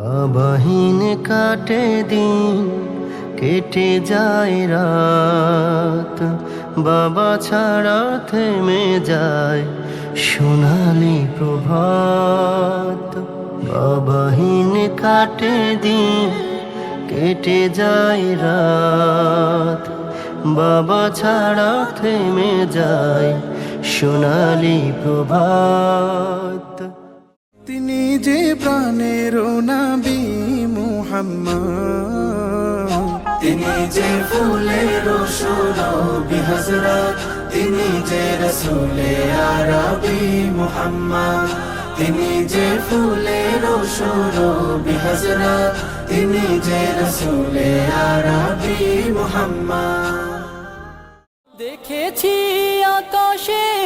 বাবাহীন কাটে দিন, কেটে যায় রাত। বাবা ছাড়া থেমে যায় সোনালি প্রভাত। বাবাহীন কাটে দিন, কেটে যায় রাত। বাবা ছাড়া থেমে যায় সোনালি প্রভাত। তিনি যে প্রাণের নাবি মুহাম্মদ। তিনি যে ফুলের সৌরভি হজরত তিনি যে রসুলে আরবি মুহাম্মদ। তিনি যে ফুলের সৌরভি হজরত তিনি যে রসুলে আরবি মুহাম্মদ। দেখেছি আকাশের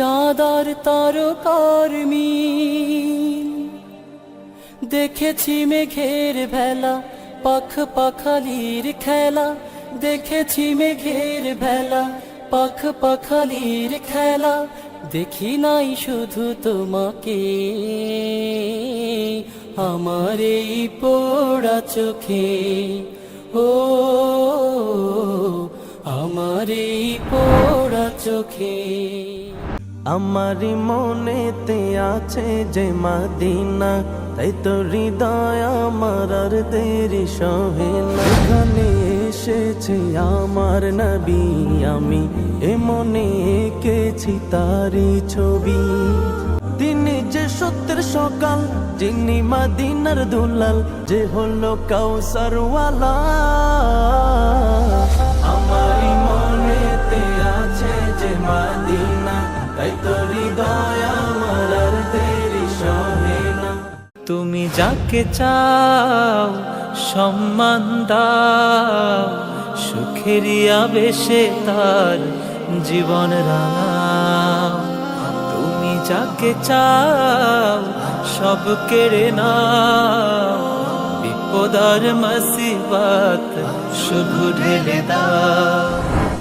চাঁদার তারকার মিল দেখেছি মেঘের ভেলা, পাখ পাখালির খেলা। দেখেছি মেঘের ভেলা, পাখ পাখালির খেলা। দেখি নাই শুধু তোমাকে, আমার এই পোড়া চোখে। ও, আমার এই পোড়া চোখে। আমার মনেতে আছে যে মাদিনা, তাই তো হৃদয় আমার আর দেরি সহে এসেছে আমার নবী, আমি এ মনে এঁকেছি তারি ছবি। তিনি যে সত্যের সকাল, যিনি মাদিনার দুলাল, যে হলো কাউসারওয়ালা। তুমি যাকে চাও সম্মান দাও সুখেরই আবেশে তার জীবন রাঙাও। তুমি যাকে চাও সব কেড়ে নাও বিপদার মাসিবাত শুধু ঢেলে দাও।